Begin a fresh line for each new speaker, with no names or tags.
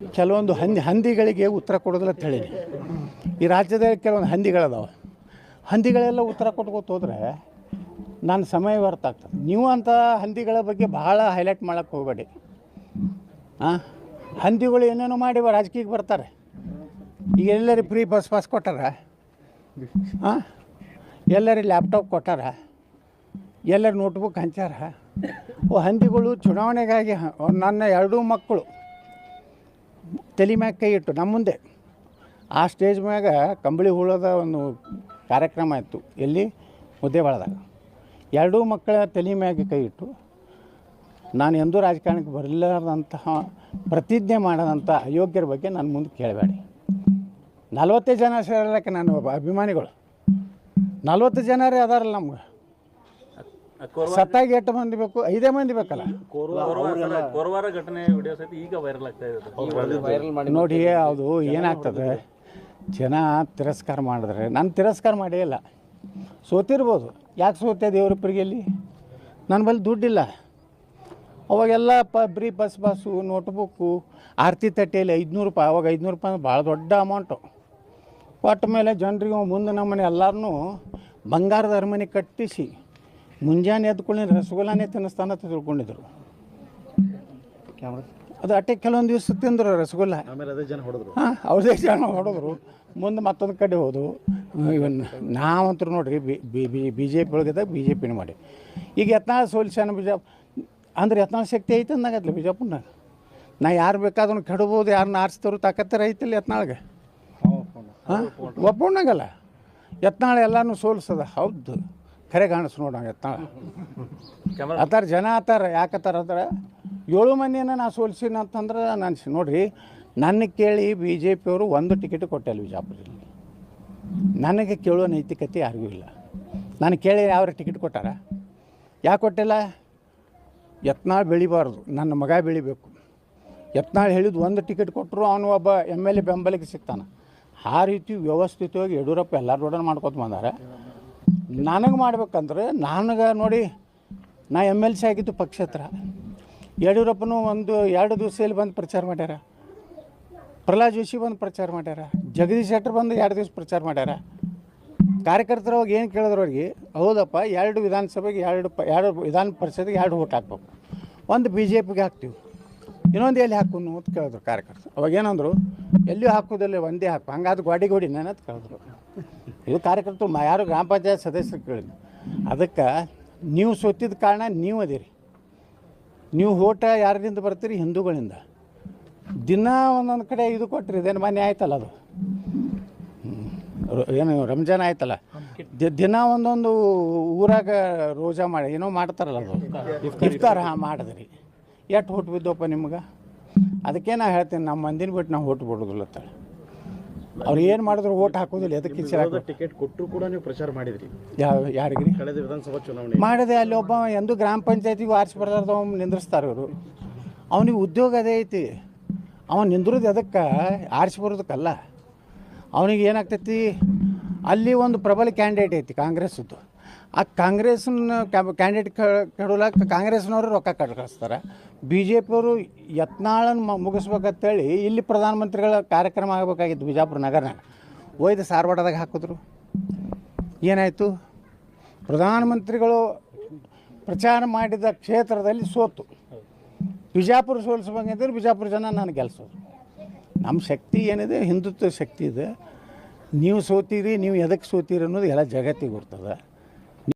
ಕೆಲವೊಂದು ಹಂದಿ ಹಂದಿಗಳಿಗೆ ಉತ್ತರ ಕೊಡೋದಿಲ್ಲ ಅಂತ ಈ ರಾಜ್ಯದಲ್ಲಿ ಕೆಲವೊಂದು ಹಂದಿಗಳದಾವೆ. ಹಂದಿಗಳೆಲ್ಲ ಉತ್ತರ ಕೊಟ್ಕೋತ ಹೋದ್ರೆ ನನ್ನ ಸಮಯ ವ್ಯರ್ಥ ಆಗ್ತದೆ. ನೀವು ಅಂತ ಹಂದಿಗಳ ಬಗ್ಗೆ ಭಾಳ ಹೈಲೈಟ್ ಮಾಡೋಕ್ಕೆ ಹೋಗಬೇಡಿ. ಹಾಂ ಹಂದಿಗಳು ಏನೇನೋ ಮಾಡಿ ರಾಜಕೀಯಕ್ಕೆ ಬರ್ತಾರೆ. ಈಗ ಎಲ್ಲರಿಗೆ ಫ್ರೀ ಬಸ್ ಪಾಸ್ ಕೊಟ್ಟಾರ? ಹಾಂ ಎಲ್ಲರಿಗೆ ಲ್ಯಾಪ್ಟಾಪ್ ಕೊಟ್ಟಾರ? ಎಲ್ಲರ ನೋಟ್ಬುಕ್ ಹಂಚಾರ ಓ, ಹಂದಿಗಳು ಚುನಾವಣೆಗಾಗಿ ನನ್ನ ಎರಡೂ ಮಕ್ಕಳು ತಲೆ ಮ್ಯಾಗ ಕೈ ಇಟ್ಟು, ನಮ್ಮ ಮುಂದೆ. ಆ ಸ್ಟೇಜ್ ಮ್ಯಾಗ ಕಂಬಳಿ ಹುಳದ ಒಂದು ಕಾರ್ಯಕ್ರಮ ಇತ್ತು, ಎಲ್ಲಿ? ಮುದ್ದೇಬಾಳದಾಗ ಎರಡೂ ಮಕ್ಕಳ ತಲೆ ಮ್ಯಾಗೆ ಕೈ ಇಟ್ಟು, ನಾನು ಎಂದೂ ರಾಜಕಾರಣಕ್ಕೆ ಬರಲಾರ್ದಂತಹ ಪ್ರತಿಜ್ಞೆ ಮಾಡದಂಥ ಅಯೋಗ್ಯರ ಬಗ್ಗೆ ನನ್ನ ಮುಂದೆ ಕೇಳಬೇಡಿ. ನಲ್ವತ್ತೇ ಜನ ಸೇರಲಿಕ್ಕೆ ನಾನು ಅಭಿಮಾನಿಗಳು. ನಲ್ವತ್ತು ಜನರೇ ಅದಾರಲ್ಲ ನಮ್ಗೆ. ಸತ್ತಾಗಿ ಎಷ್ಟು ಮಂದಿ ಬೇಕು? ಐದೇ ಮಂದಿ ಬೇಕಲ್ಲ?
ಕೋರವಾರ ಕೋರವಾರ ಘಟನೆ ವಿಡಿಯೋ ಸಹಿತ ಈಗ ವೈರಲ್ ಆಗ್ತಾ ಇದೆ
ನೋಡಿ ಅದು ಏನಾಗ್ತದೆ? ಜನ ತಿರಸ್ಕಾರ ಮಾಡಿದ್ರೆ ನಾನು ತಿರಸ್ಕಾರ ಮಾಡೇ ಇಲ್ಲ. ಸೋತಿರ್ಬೋದು. ಯಾಕೆ ಸೋತೆ ದೇವ್ರ ಇಲ್ಲಿ ನನ್ನ ಬಳಿ ದುಡ್ಡಿಲ್ಲ. ಅವಾಗೆಲ್ಲ ಪ ಬ್ರೀ ಬಸ್ ಬಸ್ಸು ನೋಟ್ಬುಕ್ಕು ಆರತಿ ತಟ್ಟೆಯಲ್ಲಿ ಐದುನೂರು ರೂಪಾಯಿ ಅವಾಗ ಐದುನೂರು ರೂಪಾಯಿ ಅಂದ್ರೆ ಭಾಳ ದೊಡ್ಡ ಅಮೌಂಟು ಕೊಟ್ಟ ಮೇಲೆ ಜನರಿಗೆ ಮುಂದೆ ನಮ್ಮನೆ ಎಲ್ಲರನ್ನೂ ಬಂಗಾರದ ಅರಮನೆ ಕಟ್ಟಿಸಿ. ಮುಂಜಾನೆ ಎದ್ಕೊಳ್ಳಿ ರಸಗುಲ್ಲಾನೇ ತಿನ್ನಿಸ್ತಾನ ಅಂತ ತಿಳ್ಕೊಂಡಿದ್ರು ಅದು ಅಟ್ಟೆ ಕೆಲವೊಂದು ದಿವಸ ತಿಂದರು ರಸಗುಲ್ಲ. ಹಾಂ ಅವ್ರದೇ ಜನ ಹೊಡೆದ್ರು. ಮುಂದೆ ಮತ್ತೊಂದು ಕಡೆ ಹೋದವು ಇವನ್ ನಾವಂತೂ ನೋಡ್ರಿ ಬಿ ಜೆ ಪಿ ಒಳಗಿದ್ದಾಗ ಬಿ ಜೆ ಪಿನ ಮಾಡಿ. ಈಗ ಯತ್ನಾಳ ಸೋಲ್ಸ್ಯಾನ ಬಿಜಾ ಅಂದ್ರೆ ಯತ್ನಾಳ ಶಕ್ತಿ ಐತೆ ಅಂದಾಗತ್ಲ ಬಿಜಾಪುರ್ನಾಗ. ನಾ ಯಾರು ಬೇಕಾದ್ರು ಕೆಡಬೋದು ಯಾರನ್ನ ಆರಿಸ್ತಾರೋ ತಾಕತ್ತರ ಐತಿಲ್ಲ ಯತ್ನಾಳ್ಗೆ. ಹಾಂ ಒಪ್ಪಣ್ಣಾಗಲ್ಲ ಯತ್ನಾಳ ಎಲ್ಲಾನು ಸೋಲ್ಸದ. ಹೌದು. ಖರೆ ಕಾಣಿಸ್ ನೋಡ ಆತರ ಜನ ಆತಾರ ಯಾಕತ್ತಾರ ಅಂದ್ರೆ ಏಳು ಮಂದಿನ ನಾ ಸೋಲ್ಸಿನ ಅಂತಂದ್ರೆ ನಾನು ನೋಡಿರಿ ನನ್ನ ಕೇಳಿ ಬಿ ಜೆ ಪಿಯವರು ಒಂದು ಟಿಕೆಟ್ ಕೊಟ್ಟಿಲ್ಲ ಬಿಜಾಪುರದಲ್ಲಿ. ನನಗೆ ಕೇಳೋ ನೈತಿಕತೆ ಯಾರಿಗೂ ಇಲ್ಲ. ನಾನು ಕೇಳಿ ಯಾವ ಟಿಕೆಟ್ ಕೊಟ್ಟಾರ? ಯಾಕೆ ಕೊಟ್ಟಿಲ್ಲ? ಯತ್ನಾಳ್ ಬೆಳಿಬಾರ್ದು ನನ್ನ ಮಗ ಬೆಳಿಬೇಕು. ಯತ್ನಾಳ್ ಹೇಳಿದ್ದು ಒಂದು ಟಿಕೆಟ್ ಕೊಟ್ಟರು ಅವನು ಒಬ್ಬ ಎಂ ಎಲ್ ಎ ಬೆಂಬಲಿಗೆ ಸಿಗ್ತಾನೆ. ಆ ರೀತಿ ವ್ಯವಸ್ಥಿತವಾಗಿ ಯಡಿಯೂರಪ್ಪ ಎಲ್ಲರ ರೋಡನ್ ಮಾಡ್ಕೊತ ಬಂದಾರೆ. ನನಗೆ ಮಾಡ್ಬೇಕಂದ್ರೆ ನನಗೆ ನೋಡಿ, ನಾ ಎಂ ಎಲ್ ಸಿ ಆಗಿದ್ದು ಪಕ್ಷೇತರ ಯಡಿಯೂರಪ್ಪನೂ ಒಂದು ಎರಡು ದಿವಸ ಇಲ್ಲಿ ಬಂದು ಪ್ರಚಾರ ಮಾಡ್ಯಾರ. ಪ್ರಹ್ಲಾದ್ ಜೋಶಿ ಬಂದು ಪ್ರಚಾರ ಮಾಡ್ಯಾರ. ಜಗದೀಶ್ ಶೆಟ್ಟರ್ ಬಂದು ಎರಡು ದಿವಸ ಪ್ರಚಾರ ಮಾಡ್ಯಾರ. ಕಾರ್ಯಕರ್ತರ ಹೋಗಿ ಏನು ಕೇಳಿದ್ರು ಅವ್ರಿಗೆ, ಹೌದಪ್ಪ, ಎರಡು ವಿಧಾನಸಭೆಗೆ ಎರಡು ಪ, ಎರಡು ವಿಧಾನ ಪರಿಷತ್ಗೆ ಎರಡು ಓಟ್ ಹಾಕ್ಬೇಕು. ಒಂದು ಬಿ ಜೆ ಪಿಗೆ ಹಾಕ್ತೀವಿ. ಇನ್ನೊಂದು ಎಲ್ಲಿ ಹಾಕೋನು ಅಂತ ಕೇಳಿದ್ರು ಕಾರ್ಯಕರ್ತರು. ಅವಾಗ ಏನಂದರು, ಎಲ್ಲಿಯೂ ಹಾಕೋದಿಲ್ಲ ಒಂದೇ ಹಾಕು. ಹಂಗಾದ್ರೆ ಗೋಡಿ ಗೋಡಿ ಅಂತ ಕೇಳಿದ್ರು. ಇದು ಕಾರ್ಯಕರ್ತರು ಯಾರು ಗ್ರಾಮ ಪಂಚಾಯತ್ ಸದಸ್ಯರು ಕೇಳಿದ್ರು. ಅದಕ್ಕೆ ನೀವು ಸೋತಿದ್ದ ಕಾರಣ ನೀವು ಅದೀರಿ. ನೀವು ಓಟ ಯಾರಿಂದ ಬರ್ತೀರಿ? ಹಿಂದೂಗಳಿಂದ. ದಿನ ಒಂದೊಂದು ಕಡೆ ಇದು ಕೊಟ್ರಿ, ಇದೇನು ಮನೆ ಆಯ್ತಲ್ಲ ಅದು? ಏನು ರಂಜಾನ್ ಆಯ್ತಲ್ಲ? ದಿನ ಒಂದೊಂದು ಊರಾಗ ರೋಜಾ ಮಾಡಿ, ಏನೋ ಮಾಡ್ತಾರಲ್ಲ ಅದು? ಇರ್ತಾರ ಹಾಂ ಮಾಡಿದ್ರಿ. ಎಷ್ಟು ಹೊಟ್ಟು ಬಿದ್ದೋಪ್ಪ ನಿಮ್ಗೆ? ಅದಕ್ಕೆ ನಾ ಹೇಳ್ತೀನಿ ನಮ್ಮ ಮಂದಿನ ಬಿಟ್ಟು ನಾವು ಹೊಟ್ಟು ಬಿಡೋದಿಲ್ಲ ಅಂತಾಳೆ ಅವ್ರು ಏನು ಮಾಡಿದ್ರು ಓಟ್ ಹಾಕೋದಿಲ್ಲ ಎದಕ್ಕೆ
ಟಿಕೆಟ್ ಕೊಟ್ಟರು ಕೂಡ ನೀವು ಪ್ರಚಾರ ಮಾಡಿದ್ರಿ.
ಯಾವ ಯಾರಿಗೆ?
ಕಳೆದ ವಿಧಾನಸಭಾ ಚುನಾವಣೆ.
ಮಾಡಿದೆ ಅಲ್ಲಿ ಒಬ್ಬ ಎಂದು ಗ್ರಾಮ ಪಂಚಾಯತಿಗೆ ಆರಿಸಿ ಬರ್ಲಾರ್ದವ ನಿಂದ್ರಿಸ್ತಾರೆ ಅವರು ಅವನಿಗೆ ಉದ್ಯೋಗ ಅದೇ ಐತಿ. ಅವನು ನಿಂದ್ರದು ಅದಕ್ಕೆ ಆರಿಸಿ ಬರೋದಕ್ಕಲ್ಲ. ಅವನಿಗೆ ಏನಾಗ್ತೈತಿ? ಅಲ್ಲಿ ಒಂದು ಪ್ರಬಲ ಕ್ಯಾಂಡಿಡೇಟ್ ಐತಿ ಕಾಂಗ್ರೆಸ್ದು ಆ ಕಾಂಗ್ರೆಸ್ನ ಕ್ಯಾಂಡಿಡೇಟ್ ಕೆಡೋಲಕ್ಕೆ ಕಾಂಗ್ರೆಸ್ನವರು ರೊಕ್ಕ ಕಳ್ಸ್ತಾರೆ ಬಿ ಜೆ ಪಿಯವರು ಯತ್ನಾಳನ್ನು ಮುಗಿಸ್ಬೇಕಂತೇಳಿ ಇಲ್ಲಿ ಪ್ರಧಾನಮಂತ್ರಿಗಳ ಕಾರ್ಯಕ್ರಮ ಆಗಬೇಕಾಗಿತ್ತು ಬಿಜಾಪುರ ನಗರನಾಗ ಒಯ್ದು ಸಾರವಾಡದಾಗ ಹಾಕಿದ್ರು. ಏನಾಯಿತು? ಪ್ರಧಾನಮಂತ್ರಿಗಳು ಪ್ರಚಾರ ಮಾಡಿದ ಕ್ಷೇತ್ರದಲ್ಲಿ ಸೋತು. ಬಿಜಾಪುರ ಸೋಲಿಸ್ಬೇಕಂದ್ರೆ ಬಿಜಾಪುರ ಜನ ನಾನು ಗೆಲ್ಸೋದು. ನಮ್ಮ ಶಕ್ತಿ ಏನಿದೆ? ಹಿಂದುತ್ವ ಶಕ್ತಿ ಇದೆ. ನೀವು ಸೋತೀರಿ ನೀವು ಎದಕ್ಕೆ ಸೋತೀರಿ ಅನ್ನೋದು ಎಲ್ಲ ಜಗತ್ತಿಗೆ ಗೊತ್ತದ